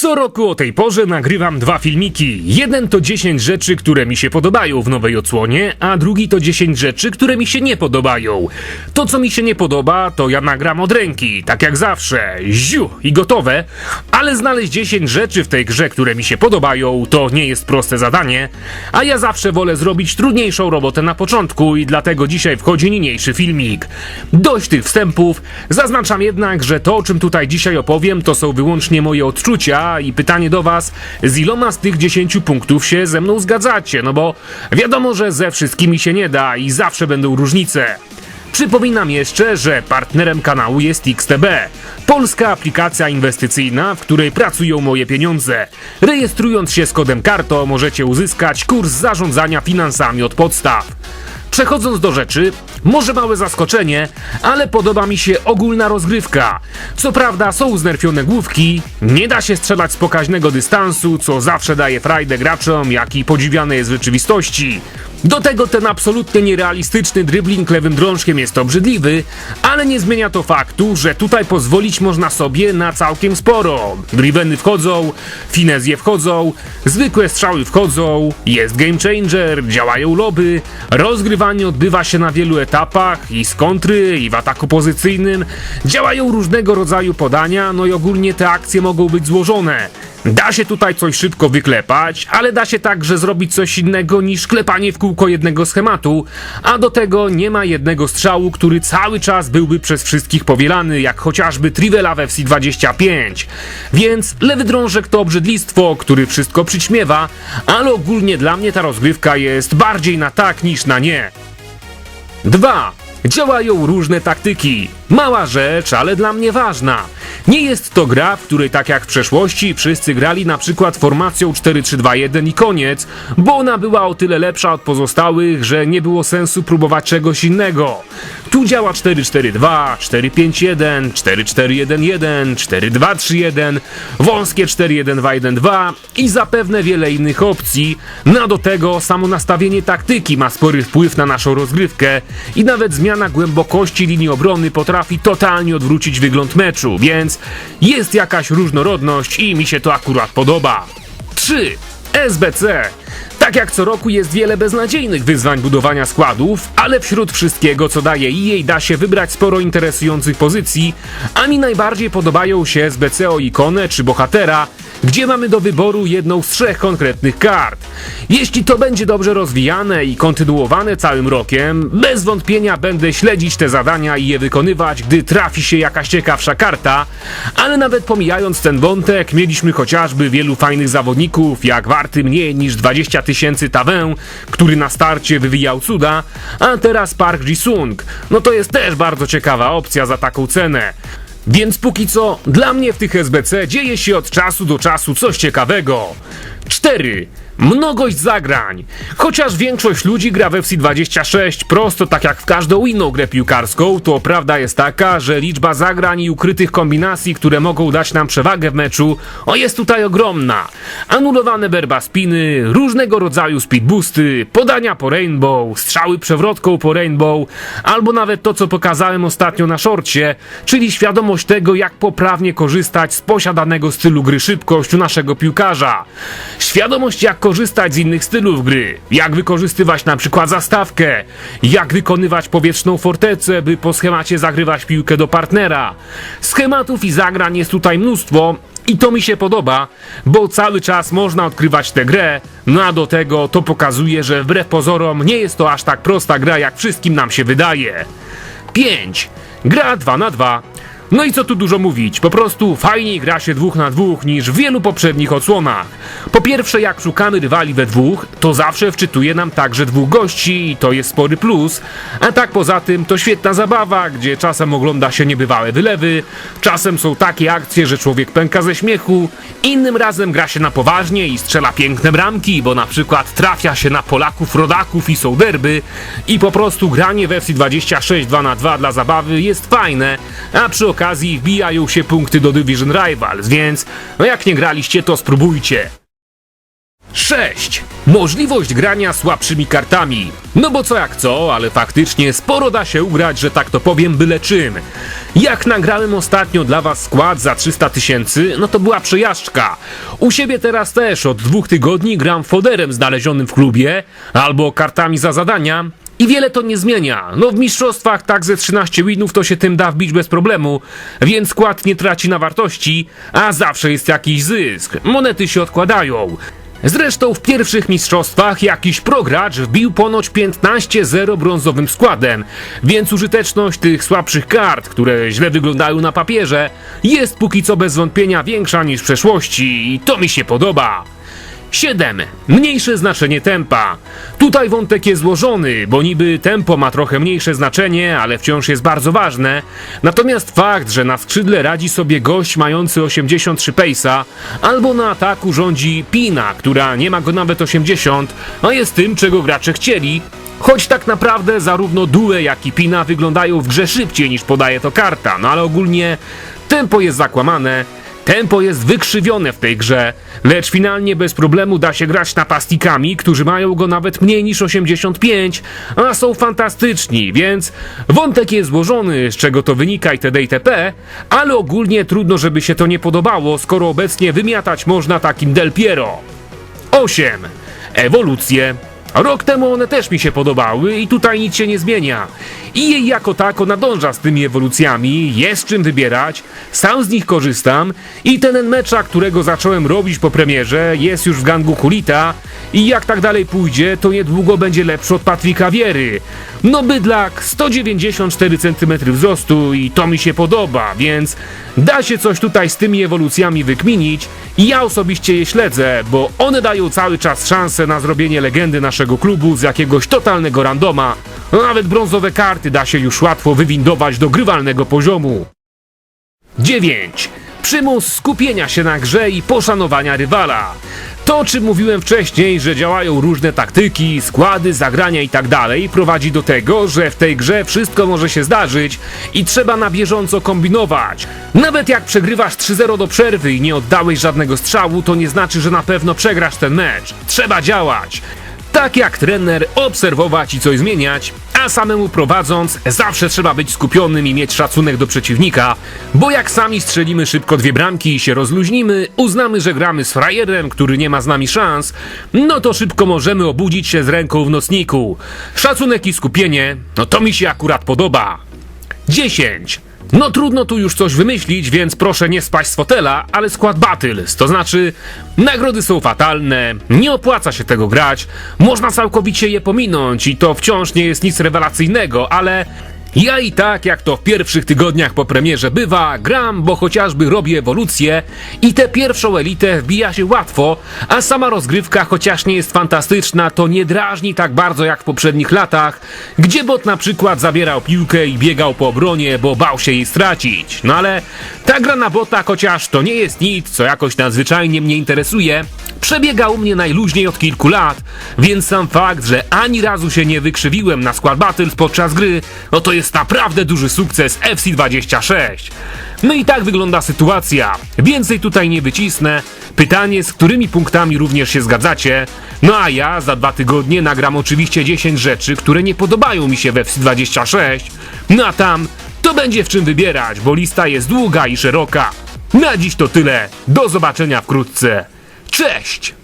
Co roku o tej porze nagrywam dwa filmiki. Jeden to 10 rzeczy, które mi się podobają w nowej odsłonie, a drugi to 10 rzeczy, które mi się nie podobają. To, co mi się nie podoba, to ja nagram od ręki, tak jak zawsze. Ziu i gotowe. Ale znaleźć 10 rzeczy w tej grze, które mi się podobają, to nie jest proste zadanie. A ja zawsze wolę zrobić trudniejszą robotę na początku i dlatego dzisiaj wchodzi niniejszy filmik. Dość tych wstępów. Zaznaczam jednak, że to, o czym tutaj dzisiaj opowiem, to są wyłącznie moje odczucia i pytanie do was, z iloma z tych 10 punktów się ze mną zgadzacie, no bo wiadomo, że ze wszystkimi się nie da i zawsze będą różnice. Przypominam jeszcze, że partnerem kanału jest XTB, polska aplikacja inwestycyjna, w której pracują moje pieniądze. Rejestrując się z kodem KARTO możecie uzyskać kurs zarządzania finansami od podstaw. Przechodząc do rzeczy, może małe zaskoczenie, ale podoba mi się ogólna rozgrywka. Co prawda są znerfione główki, nie da się strzelać z pokaźnego dystansu, co zawsze daje frajdę graczom, jak i podziwiane jest w rzeczywistości. Do tego ten absolutnie nierealistyczny dribbling lewym drążkiem jest obrzydliwy, ale nie zmienia to faktu, że tutaj pozwolić można sobie na całkiem sporo. Driveny wchodzą, finezje wchodzą, zwykłe strzały wchodzą, jest game changer, działają loby, rozgrywanie odbywa się na wielu etapach i z kontry, i w ataku pozycyjnym, działają różnego rodzaju podania, no i ogólnie te akcje mogą być złożone. Da się tutaj coś szybko wyklepać, ale da się także zrobić coś innego niż klepanie w kółko jednego schematu, a do tego nie ma jednego strzału, który cały czas byłby przez wszystkich powielany, jak chociażby Trivela w FC25. Więc lewy drążek to obrzydlistwo, który wszystko przyćmiewa, ale ogólnie dla mnie ta rozgrywka jest bardziej na tak niż na nie. 2. Działają różne taktyki. Mała rzecz, ale dla mnie ważna. Nie jest to gra, w której tak jak w przeszłości wszyscy grali na przykład formacją 4-3-2-1 i koniec, bo ona była o tyle lepsza od pozostałych, że nie było sensu próbować czegoś innego. Tu działa 4-4-2, 4-5-1, 4-4-1-1, 4-2-3-1, wąskie 4-1-2-1-2 i zapewne wiele innych opcji. No a do tego samo nastawienie taktyki ma spory wpływ na naszą rozgrywkę i nawet zmiana głębokości linii obrony potrafi totalnie odwrócić wygląd meczu, więc jest jakaś różnorodność i mi się to akurat podoba. 3. SBC. Tak jak co roku jest wiele beznadziejnych wyzwań budowania składów, ale wśród wszystkiego co daje EA da się wybrać sporo interesujących pozycji, a mi najbardziej podobają się SBC o ikonę czy bohatera, gdzie mamy do wyboru jedną z trzech konkretnych kart. Jeśli to będzie dobrze rozwijane i kontynuowane całym rokiem, bez wątpienia będę śledzić te zadania i je wykonywać, gdy trafi się jakaś ciekawsza karta, ale nawet pomijając ten wątek, mieliśmy chociażby wielu fajnych zawodników, jak warty mniej niż 20 tysięcy Tawę, który na starcie wywijał cuda, a teraz Park Ji-sung. No to jest też bardzo ciekawa opcja za taką cenę. Więc póki co, dla mnie w tych SBC dzieje się od czasu do czasu coś ciekawego. 4. Mnogość zagrań. Chociaż większość ludzi gra w FC26 prosto tak jak w każdą inną grę piłkarską, to prawda jest taka, że liczba zagrań i ukrytych kombinacji, które mogą dać nam przewagę w meczu, o jest tutaj ogromna. Anulowane berba spiny, różnego rodzaju speed boosty, podania po rainbow, strzały przewrotką po rainbow, albo nawet to co pokazałem ostatnio na szorcie, czyli świadomość tego jak poprawnie korzystać z posiadanego stylu gry szybkość u naszego piłkarza. Świadomość jak korzystać z innych stylów gry, jak wykorzystywać na przykład zastawkę, jak wykonywać powietrzną fortecę, by po schemacie zagrywać piłkę do partnera. Schematów i zagrań jest tutaj mnóstwo i to mi się podoba, bo cały czas można odkrywać tę grę, no a do tego to pokazuje, że wbrew pozorom nie jest to aż tak prosta gra, jak wszystkim nam się wydaje. 5. Gra 2 na 2 no i co tu dużo mówić, po prostu fajniej gra się dwóch na dwóch niż w wielu poprzednich odsłonach. Po pierwsze, jak szukamy rywali we dwóch, to zawsze wczytuje nam także dwóch gości i to jest spory plus. A tak poza tym to świetna zabawa, gdzie czasem ogląda się niebywałe wylewy, czasem są takie akcje, że człowiek pęka ze śmiechu, innym razem gra się na poważnie i strzela piękne bramki, bo na przykład trafia się na Polaków, rodaków i są derby i po prostu granie w FC26 2 na 2 dla zabawy jest fajne, a przy okazji wbijają się punkty do Division Rivals, więc no jak nie graliście, to spróbujcie. 6. Możliwość grania słabszymi kartami. No bo co jak co, ale faktycznie sporo da się ugrać, że tak to powiem, byle czym. Jak nagrałem ostatnio dla was skład za 300 tysięcy, no to była przejażdżka. U siebie teraz też od dwóch tygodni gram foderem znalezionym w klubie, albo kartami za zadania, i wiele to nie zmienia. No w mistrzostwach tak ze 13 winów to się tym da wbić bez problemu, więc skład nie traci na wartości, a zawsze jest jakiś zysk. Monety się odkładają. Zresztą w pierwszych mistrzostwach jakiś progracz wbił ponoć 15-0 brązowym składem, więc użyteczność tych słabszych kart, które źle wyglądają na papierze, jest póki co bez wątpienia większa niż w przeszłości i to mi się podoba. 7. Mniejsze znaczenie tempa. Tutaj wątek jest złożony, bo niby tempo ma trochę mniejsze znaczenie, ale wciąż jest bardzo ważne. Natomiast fakt, że na skrzydle radzi sobie gość mający 83 pace'a, albo na ataku rządzi Pina, która nie ma go nawet 80, a jest tym, czego gracze chcieli, Choć tak naprawdę zarówno Due, jak i Pina wyglądają w grze szybciej niż podaje to karta, no ale ogólnie tempo jest zakłamane, Tempo jest wykrzywione w tej grze, lecz finalnie bez problemu da się grać napastnikami, którzy mają go nawet mniej niż 85, a są fantastyczni, więc wątek jest złożony, z czego to wynika itd. itp., ale ogólnie trudno, żeby się to nie podobało, skoro obecnie wymiatać można takim Del Piero. 8. Ewolucje. Rok temu one też mi się podobały i tutaj nic się nie zmienia. I jej jako tako nadąża z tymi ewolucjami, jest czym wybierać, sam z nich korzystam i ten mecza, którego zacząłem robić po premierze, jest już w gangu Kulita i jak tak dalej pójdzie, to niedługo będzie lepszy od Patryka Wiery. No bydlak, 194 cm wzrostu i to mi się podoba, więc da się coś tutaj z tymi ewolucjami wykminić i ja osobiście je śledzę, bo one dają cały czas szansę na zrobienie legendy naszego klubu z jakiegoś totalnego randoma. Nawet brązowe karty da się już łatwo wywindować do grywalnego poziomu. 9. Przymus skupienia się na grze i poszanowania rywala. To, o czym mówiłem wcześniej, że działają różne taktyki, składy, zagrania i tak prowadzi do tego, że w tej grze wszystko może się zdarzyć i trzeba na bieżąco kombinować. Nawet jak przegrywasz 3-0 do przerwy i nie oddałeś żadnego strzału, to nie znaczy, że na pewno przegrasz ten mecz. Trzeba działać. Tak jak trener, obserwować i coś zmieniać, a samemu prowadząc, zawsze trzeba być skupionym i mieć szacunek do przeciwnika, bo jak sami strzelimy szybko dwie bramki i się rozluźnimy, uznamy, że gramy z frajerem, który nie ma z nami szans, no to szybko możemy obudzić się z ręką w nocniku. Szacunek i skupienie, no to mi się akurat podoba. 10. No trudno tu już coś wymyślić, więc proszę nie spaść z fotela, ale skład Battles, to znaczy nagrody są fatalne, nie opłaca się tego grać, można całkowicie je pominąć i to wciąż nie jest nic rewelacyjnego, ale ja i tak, jak to w pierwszych tygodniach po premierze bywa, gram, bo chociażby robię ewolucję i tę pierwszą elitę wbija się łatwo, a sama rozgrywka, chociaż nie jest fantastyczna, to nie drażni tak bardzo jak w poprzednich latach, gdzie bot na przykład zabierał piłkę i biegał po obronie, bo bał się jej stracić. No ale ta gra na bota, chociaż to nie jest nic, co jakoś nadzwyczajnie mnie interesuje, przebiega u mnie najluźniej od kilku lat, więc sam fakt, że ani razu się nie wykrzywiłem na skład Battles podczas gry, no to jest naprawdę duży sukces FC26. No i tak wygląda sytuacja. Więcej tutaj nie wycisnę. Pytanie, z którymi punktami również się zgadzacie. No a ja za dwa tygodnie nagram oczywiście 10 rzeczy, które nie podobają mi się we FC26. No a tam to będzie w czym wybierać, bo lista jest długa i szeroka. Na dziś to tyle. Do zobaczenia wkrótce. Cześć!